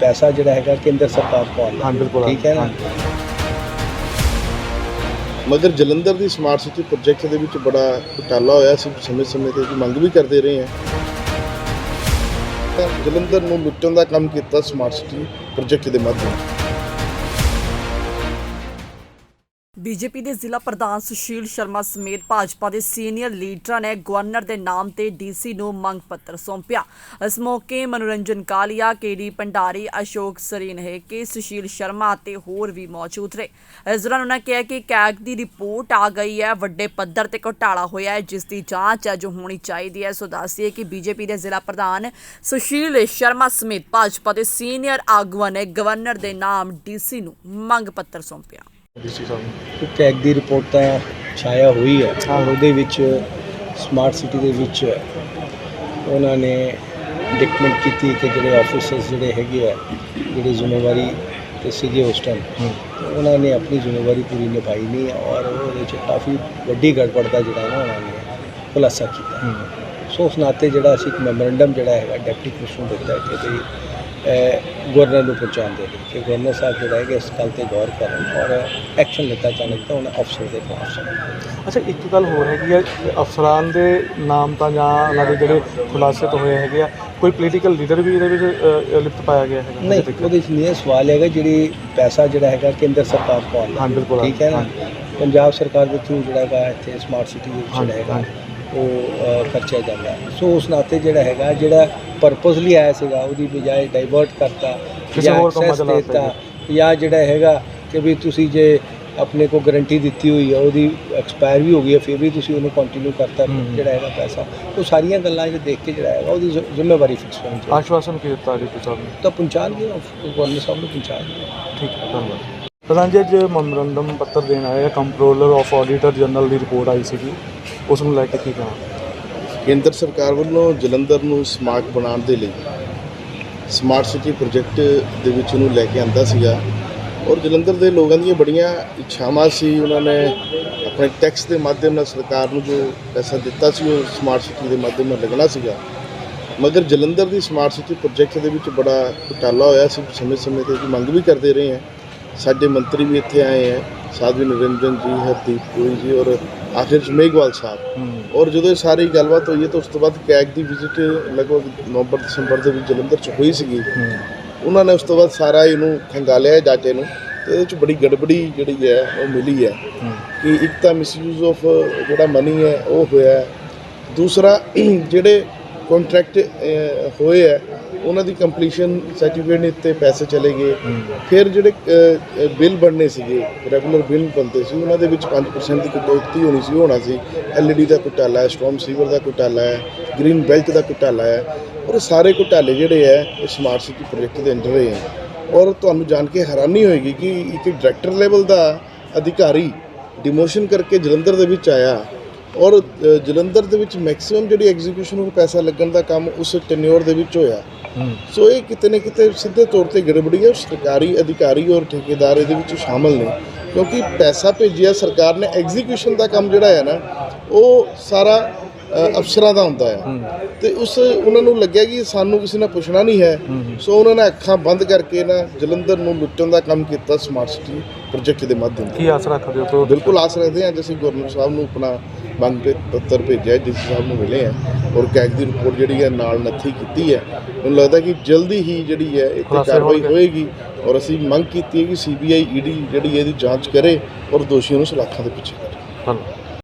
ਪੈਸਾ ਜਿਹੜਾ ਹੈਗਾ ਕੇਂਦਰ ਸਰਕਾਰ ਕੋਲ ਹਾਂ। ਬਿਲਕੁਲ ਠੀਕ ਹੈ ਨਾ? ਮਗਰ ਜਲੰਧਰ ਦੀ ਸਮਾਰਟ ਸਿਟੀ ਪ੍ਰੋਜੈਕਟ ਦੇ ਵਿੱਚ ਬੜਾ ਘੁਟਾਲਾ ਹੋਇਆ ਸੀ ਸਮੇਂ-ਸਮੇਂ ਤੇ ਮੰਗ ਵੀ ਕਰਦੇ ਰਹੇ ਹਾਂ। ਜਲੰਧਰ ਨੂੰ ਲੁੱਟਣ ਦਾ ਕੰਮ ਕੀਤਾ ਸਮਾਰਟ ਸਿਟੀ ਪ੍ਰੋਜੈਕਟ ਦੇ ਮਾਧਿਅਮ। ਬੀਜੇਪੀ ਦੇ ਜ਼ਿਲ੍ਹਾ ਪ੍ਰਧਾਨ ਸੁਸ਼ੀਲ ਸ਼ਰਮਾ ਸਮੇਤ ਭਾਜਪਾ ਦੇ ਸੀਨੀਅਰ ਲੀਡਰਾਂ ਨੇ ਗਵਰਨਰ ਦੇ ਨਾਮ ਤੇ ਡੀਸੀ ਨੂੰ ਮੰਗ ਪੱਤਰ ਸੌਂਪਿਆ। ਇਸ ਮੌਕੇ ਮਨੋਰੰਜਨ ਕਾਲੀਆ, ਕੇਡੀ ਭੰਡਾਰੀ, ਅਸ਼ੋਕ ਸਰੀਨਹੇ ਕੇ ਸੁਸ਼ੀਲ ਸ਼ਰਮਾ ਅਤੇ ਹੋਰ ਵੀ ਮੌਜੂਦ ਰਹੇ। ਇਸ ਦੌਰਾਨ ਉਹਨਾਂ ਕਿਹਾ ਕਿ ਕੈਗ ਦੀ ਰਿਪੋਰਟ ਆ ਗਈ ਹੈ, ਵੱਡੇ ਪੱਧਰ ਤੇ ਘੁਟਾਲਾ ਹੋਇਆ ਹੈ, ਜਿਸ ਦੀ ਜਾਂਚ ਅੱਜ ਹੋਣੀ ਚਾਹੀਦੀ ਹੈ। ਸੋ ਦੱਸੀਏ ਕਿ ਬੀਜੇਪੀ ਦੇ ਜ਼ਿਲ੍ਹਾ ਪ੍ਰਧਾਨ ਸੁਸ਼ੀਲ ਸ਼ਰਮਾ ਸਮੇਤ ਭਾਜਪਾ ਦੇ ਸੀਨੀਅਰ ਆਗੂਆਂ ਨੇ ਗਵਰਨਰ ਦੇ ਨਾਮ ਡੀਸੀ ਨੂੰ ਮੰਗ ਪੱਤਰ ਸੌਂਪਿਆ। ਡੀਸੀ ਸਾਹਿਬ ਇੱਕ ਕੈਗ ਦੀ ਰਿਪੋਰਟ ਤਾਂ ਛਾਇਆ ਹੋਈ ਹੈ। ਉਹਦੇ ਵਿੱਚ ਸਮਾਰਟ ਸਿਟੀ ਦੇ ਵਿੱਚ ਉਹਨਾਂ ਨੇ ਡਿਕਮੈਂਟ ਕੀਤੀ ਕਿ ਜਿਹੜੇ ਆਫੀਸਰਸ ਜਿਹੜੇ ਹੈਗੇ ਆ ਜਿਹੜੀ ਜ਼ਿੰਮੇਵਾਰੀ ਤੇ ਸੀਗੇ ਉਸ ਟਾਈਮ ਉਹਨਾਂ ਨੇ ਆਪਣੀ ਜ਼ਿੰਮੇਵਾਰੀ ਪੂਰੀ ਨਿਭਾਈ ਨਹੀਂ ਔਰ ਉਹਦੇ ਵਿੱਚ ਕਾਫੀ ਵੱਡੀ ਗੜਬੜ ਦਾ ਜਿਹੜਾ ਨਾ ਉਹਨਾਂ ਨੇ ਖੁਲਾਸਾ ਕੀਤਾ। ਸੋ ਉਸ ਨਾਤੇ ਜਿਹੜਾ ਅਸੀਂ ਇੱਕ ਮੈਮੋਰੈਂਡਮ ਜਿਹੜਾ ਹੈਗਾ ਡਿਪਟੀ ਕਮਿਸ਼ਨਰ ਨੂੰ ਦਿੱਤਾ ਕਿ ਵੀ ਗਵਰਨਰ ਨੂੰ ਪਹੁੰਚਾਉਣ ਦੇ ਲਈ ਕਿ ਗਵਰਨਰ ਸਾਹਿਬ ਜਿਹੜਾ ਹੈਗਾ ਇਸ ਗੱਲ ਤੇ ਗੌਰ ਕਰਨ ਔਰ ਐਕਸ਼ਨ ਲਿੱਤਾ ਜਾਣਾ ਤਾਂ ਉਹਨਾਂ ਅਫਸਰ ਦੇ ਖਿਲਾਫ ਅੱਛਾ ਇੱਕ ਗੱਲ ਹੋਰ ਹੈਗੀ ਆ ਅਫਸਰਾਂ ਦੇ ਨਾਮ ਤਾਂ ਜਾਂ ਉਹਨਾਂ ਦੇ ਜਿਹੜੇ ਖੁਲਾਸੇ ਤੋਂ ਹੋਏ ਹੈਗੇ ਆ ਕੋਈ ਪੋਲੀਟੀਕਲ ਲੀਡਰ ਵੀ ਇਹਦੇ ਵਿੱਚ ਲਿਪਤ ਪਾਇਆ ਗਿਆ ਹੈਗਾ? ਨਹੀਂ ਉਹਦੇ ਵਿੱਚ ਨਹੀਂ ਇਹ ਸਵਾਲ ਹੈਗਾ ਜਿਹੜੀ ਪੈਸਾ ਜਿਹੜਾ ਹੈਗਾ ਕੇਂਦਰ ਸਰਕਾਰ ਕੋਲ। ਹਾਂ, ਬਿਲਕੁਲ। ਠੀਕ ਹੈ ਨਾ? ਪੰਜਾਬ ਸਰਕਾਰ ਦੇ ਥਰੂ ਜਿਹੜਾ ਹੈਗਾ ਇੱਥੇ ਸਮਾਰਟ ਸਿਟੀ ਜਿਹੜਾ ਹੈਗਾ। ਉਹ ਖਰਚਿਆ ਜਾਂਦਾ। ਸੋ ਉਸ ਨਾਤੇ ਜਿਹੜਾ ਹੈਗਾ ਜਿਹੜਾ ਪਰਪਸਲੀ ਆਇਆ ਸੀਗਾ ਉਹਦੀ ਬਜਾਏ ਡਾਈਵਰਟ ਕਰਤਾ ਕਿਸੇ ਜਾਂ ਹੋਰ ਕੰਮਾਂ 'ਚ ਦਿੱਤਾ ਜਾਂ ਜਿਹੜਾ ਹੈਗਾ ਕਿ ਵੀ ਤੁਸੀਂ ਜੇ ਆਪਣੇ ਕੋ ਗਾਰੰਟੀ ਦਿੱਤੀ ਹੋਈ ਹੈ ਉਹਦੀ ਐਕਸਪਾਇਰ ਵੀ ਹੋ ਗਈ ਹੈ ਫਿਰ ਵੀ ਤੁਸੀਂ ਉਹਨੂੰ ਕੰਟੀਨਿਊ ਕਰਤਾ। ਜਿਹੜਾ ਹੈਗਾ ਪੈਸਾ। ਉਹ ਸਾਰੀਆਂ ਗੱਲਾਂ ਜੇ ਦੇਖ ਕੇ ਜਿਹੜਾ ਹੈਗਾ ਉਹਦੀ ਜ਼ਿ- ਜ਼ਿੰਮੇਵਾਰੀ ਫਿਕਸ ਹੋਣੀ ਚਾਹੀਦੀ। ਆਸ਼ਵਾਸਨ ਕੀ ਦਿੱਤਾ ਡੀਸੀ ਸਾਹਿਬ ਨੇ? ਤਾਂ ਪਹੁੰਚਾਣਗੇ ਗਵਰਨਰ ਸਾਹਿਬ ਨੂੰ ਪਹੁੰਚਾਣਗੇ ਠੀਕ ਹੈ ਧੰਨਵਾਦ। ਪ੍ਰਧਾਨ ਜੀ ਅੱਜ ਮੈਮੋਰੰਡਮ ਪੱਤਰ ਦੇਣ ਆਏ ਆ ਕੰਟਰੋਲਰ ਆਫ ਆਡੀਟਰ ਜਨਰਲ ਦੀ ਰਿਪੋਰਟ ਆਈ ਸੀਗੀ। ਉਸ ਨੂੰ ਲੈ ਕੇ ਕੀ ਕਹਾਂ? ਕੇਂਦਰ ਸਰਕਾਰ ਵੱਲੋਂ ਜਲੰਧਰ ਨੂੰ ਸਮਾਰਟ ਬਣਾਉਣ ਦੇ ਲਈ ਸਮਾਰਟ ਸਿਟੀ ਪ੍ਰੋਜੈਕਟ ਦੇ ਵਿੱਚ ਉਹਨੂੰ ਲੈ ਕੇ ਆਂਦਾ ਸੀਗਾ। ਔਰ ਜਲੰਧਰ ਦੇ ਲੋਕਾਂ ਦੀਆਂ ਬੜੀਆਂ ਇੱਛਾਵਾਂ ਸੀ। ਉਹਨਾਂ ਨੇ ਆਪਣੇ ਟੈਕਸ ਦੇ ਮਾਧਿਅਮ ਨਾਲ ਸਰਕਾਰ ਨੂੰ ਜੋ ਪੈਸਾ ਦਿੱਤਾ ਸੀ, ਉਹ ਸਮਾਰਟ ਸਿਟੀ ਦੇ ਮਾਧਿਅਮ ਨਾਲ ਲੱਗਣਾ ਸੀਗਾ। ਮਗਰ ਜਲੰਧਰ ਦੀ ਸਮਾਰਟ ਸਿਟੀ ਪ੍ਰੋਜੈਕਟ ਦੇ ਵਿੱਚ ਬੜਾ ਘੁਟਾਲਾ ਹੋਇਆ ਸੀ। ਸਮੇਂ-ਸਮੇਂ ਤੇ ਅਸੀਂ ਮੰਗ ਵੀ ਕਰਦੇ ਰਹੇ ਹਾਂ। ਸਾਡੇ ਮੰਤਰੀ ਵੀ ਇੱਥੇ ਆਏ ਹੈ। ਸਾਧਵੀ ਨਿਰੰਜਨ ਜੀ ਹਰਦੀਪ ਪੁਰੀ ਜੀ ਔਰ ਆਖਿਰ ਚ ਮੇਘਵਾਲ ਸਾਹਿਬ ਔਰ ਜਦੋਂ ਇਹ ਸਾਰੀ ਗੱਲਬਾਤ ਹੋਈ ਹੈ ਤਾਂ ਉਸ ਤੋਂ ਬਾਅਦ ਕੈਗ ਦੀ ਵਿਜ਼ਿਟ ਲਗਭਗ ਨਵੰਬਰ ਦਸੰਬਰ ਦੇ ਵਿੱਚ ਜਲੰਧਰ ਚ ਹੋਈ ਸੀਗੀ। ਉਹਨਾਂ ਨੇ ਉਸ ਤੋਂ ਬਾਅਦ ਸਾਰਾ ਇਹਨੂੰ ਖੰਗਾਲਿਆ ਡਾਟੇ ਨੂੰ ਤੇ ਇਹਦੇ ਚ ਬੜੀ ਗੜਬੜੀ ਜਿਹੜੀ ਹੈ ਉਹ ਮਿਲੀ ਹੈ ਕਿ ਇੱਕ ਤਾਂ ਮਿਸਯੂਜ਼ ਆਫ ਜਿਹੜਾ ਮਨੀ ਹੈ ਉਹ ਹੋਇਆ। ਦੂਸਰਾ ਜਿਹੜੇ ਕੰਟਰੈਕਟ ਹੋਏ ਹੈ ਉਹਨਾਂ ਦੀ ਕੰਪਲੀਸ਼ਨ ਸਰਟੀਫਿਕੇਟ ਨਹੀਂ ਤੇ ਪੈਸੇ ਚਲੇ ਗਏ। ਫਿਰ ਜਿਹੜੇ ਬਿੱਲ ਬਣਨੇ ਸੀਗੇ ਰੈਗੂਲਰ ਬਿੱਲ ਬਣਦੇ ਸੀ, ਉਹਨਾਂ ਦੇ ਵਿੱਚ 5% ਦੀ ਕਟੌਤੀ ਹੋਣੀ ਸੀ ਉਹ ਹੋਣਾ ਸੀ। ਐਲਈਡੀ ਦਾ ਘੁਟਾਲਾ ਹੈ ਸਟ੍ਰੋਮ ਸੀਵਰ ਦਾ ਘੁਟਾਲਾ ਹੈ ਗ੍ਰੀਨ ਬੈਲਟ ਦਾ ਘੁਟਾਲਾ ਹੈ। ਔਰ ਇਹ ਸਾਰੇ ਘੁਟਾਲੇ ਜਿਹੜੇ ਹੈ, ਇਹ ਸਮਾਰਟ ਸਿਟੀ ਪ੍ਰੋਜੈਕਟ ਦੇ ਅੰਡਰ ਹੈ। ਔਰ ਤੁਹਾਨੂੰ ਜਾਣ ਕੇ ਹੈਰਾਨੀ ਹੋਏਗੀ ਕਿ ਇੱਕ ਡਾਇਰੈਕਟਰ ਲੈਵਲ ਦਾ ਅਧਿਕਾਰੀ ਡਿਮੋਸ਼ਨ ਕਰਕੇ ਜਲੰਧਰ ਦੇ ਵਿੱਚ ਆਇਆ। ਔਰ ਜਲੰਧਰ ਦੇ ਵਿੱਚ ਮੈਕਸਿਮਮ ਜਿਹੜੀ ਐਗਜ਼ੀਕਿਊਸ਼ਨ ਨੂੰ ਪੈਸਾ ਲੱਗਣ ਦਾ ਕੰਮ ਉਸ ਟੈਨਿਓਰ ਦੇ ਵਿੱਚ ਹੋਇਆ। ਸੋ ਇਹ ਕਿਤੇ ਨਾ ਕਿਤੇ ਸਿੱਧੇ ਤੌਰ ਤੇ ਗੜਬੜੀ ਹੈ ਸਰਕਾਰੀ ਅਧਿਕਾਰੀ ਔਰ ਠੇਕੇਦਾਰ ਇਹਦੇ ਵਿੱਚ ਸ਼ਾਮਲ ਨੇ। ਕਿਉਂਕਿ ਪੈਸਾ ਭੇਜਿਆ ਸਰਕਾਰ ਨੇ ਐਗਜ਼ੀਕਿਊਸ਼ਨ ਦਾ ਕੰਮ ਜਿਹੜਾ ਹੈ ਨਾ ਉਹ ਸਾਰਾ ਅਫਸਰਾਂ ਦਾ ਹੁੰਦਾ ਹੈ। ਤੇ ਉਸ ਉਹਨਾਂ ਨੂੰ ਲੱਗਿਆ ਕਿ ਸਾਨੂੰ ਕਿਸੇ ਨੇ ਪੁੱਛਣਾ ਨਹੀਂ ਹੈ। ਸੋ ਉਹਨਾਂ ਨੇ ਅੱਖਾਂ ਬੰਦ ਕਰਕੇ ਨਾ ਜਲੰਧਰ ਨੂੰ ਲੁੱਟਣ ਦਾ ਕੰਮ ਕੀਤਾ ਸਮਾਰਟ ਸਿਟੀ ਪ੍ਰੋਜੈਕਟ ਦੇ ਮਾਧਿਅਮ ਨਾਲ ਕੀ ਆਸ ਰੱਖਦੇ ਹੋ ਬਿਲਕੁਲ ਆਸ ਰੱਖਦੇ ਹਾਂ ਅਸੀਂ ਗਵਰਨਰ ਸਾਹਿਬ ਨੂੰ ਆਪਣਾ ਮੰਗ ਪੱਤਰ ਭੇਜਿਆ ਡੀਸੀ ਸਾਹਿਬ ਨੂੰ ਮਿਲੇ ਆ ਔਰ ਕੈਗ ਦੀ ਰਿਪੋਰਟ ਜਿਹੜੀ ਹੈ ਨਾਲ ਨੱਥੀ ਕੀਤੀ ਹੈ। ਮੈਨੂੰ ਲੱਗਦਾ ਕਿ ਜਲਦੀ ਹੀ ਜਿਹੜੀ ਹੈ ਖੁਲਾਸੇ ਕਾਰਵਾਈ। ਹੋਏਗੀ ਔਰ ਅਸੀਂ ਮੰਗ ਕੀਤੀ ਹੈ ਕਿ ਸੀਬੀਆਈ ਈਡੀ ਜਿਹੜੀ ਇਹਦੀ ਜਾਂਚ ਕਰੇ ਔਰ ਦੋਸ਼ੀਆਂ ਨੂੰ ਸਲਾਖਾਂ ਦੇ ਪਿੱਛੇ ਕਰੇ। ਧੰਨਵਾਦ।